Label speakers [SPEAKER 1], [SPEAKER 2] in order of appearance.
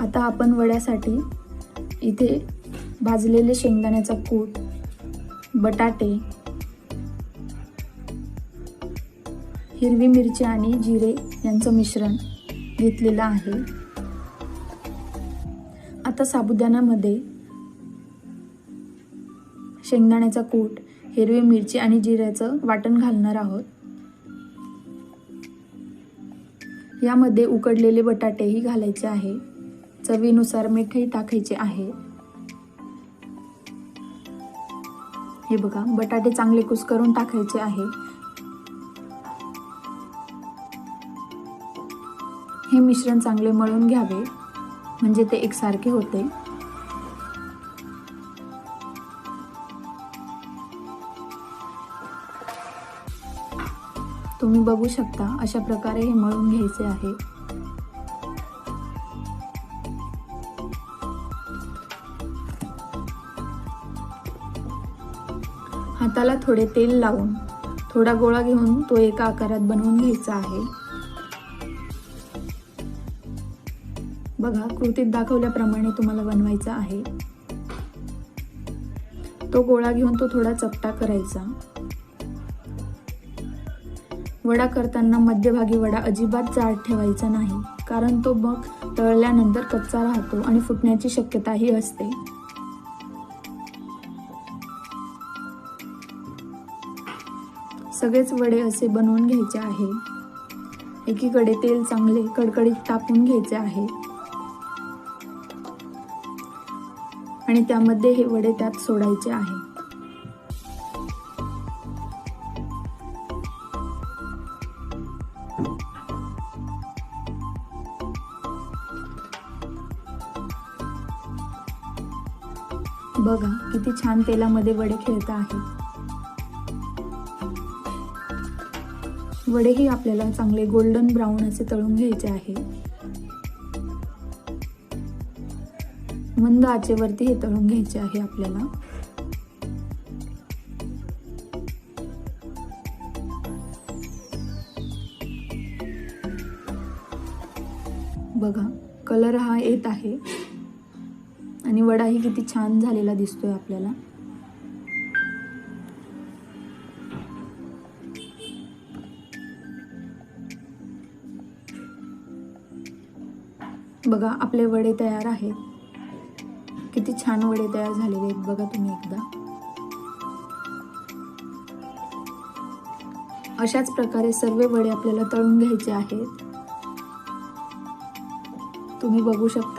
[SPEAKER 1] आता आपण वड्यासाठी इथे भाजलेले शेंगदाण्याचा कूट बटाटे हिरवी मिरची आणि जिरे यांचं मिश्रण घेतलेलं आहे. आता साबुदाण्यामध्ये शेंगदाण्याचा कूट हिरवी मिरची आणि जिऱ्याचं वाटण घालणार आहोत. यामध्ये उकडलेले बटाटेही घालायचे आहे. चवीनुसार मीठही टाकायचे आहे. हे बघा बटाटे चांगले कुस्करून टाकायचे आहे. हे मिश्रण चांगले मळून घ्यावे म्हणजे ते एकसारखे होते. तुम्ही बघू शकता अशा प्रकारे हे मळून घ्यायचे आहे. हाताला थोडे तेल लावून थोडा गोळा घेऊन तो एका आकारात बनवून घ्यायचा आहे. बघा कृतीत दाखवल्याप्रमाणे तुम्हाला बनवायचा आहे. तो गोळा घेऊन तो थोडा चपटा करायचा. वडा करताना मध्यभागी वडा अजिबात जाड ठेवायचा नाही कारण तो मग तळल्यानंतर कच्चा राहतो आणि फुटण्याची शक्यताही असते. सगळेच वडे असे बनवून घ्यायचे आहे. एकीकडे तेल चांगले कडकडीत तापून घ्यायचे आहे. आणि त्यामध्ये हे वडे त्यात सोडायचे आहे. बघा किती छान तेलामध्ये वडे खेळता आहेत. वडेही आपल्याला चांगले गोल्डन ब्राऊन असे तळून घ्यायचे आहे. मंद आचेवरती हे तळून घ्यायचे आहे आपल्याला. बघा कलर हा येत आहे. आणि वडाही किती छान झालेला दिसतोय आपल्याला. बघा आपले वडे तयार आहेत. किती छान वडे तयार झालेले आहेत बघा तुम्ही एकदा. अशाच प्रकारे सर्व वडे आपल्याला तळून घ्यायचे आहेत. तुम्ही बघू शकता.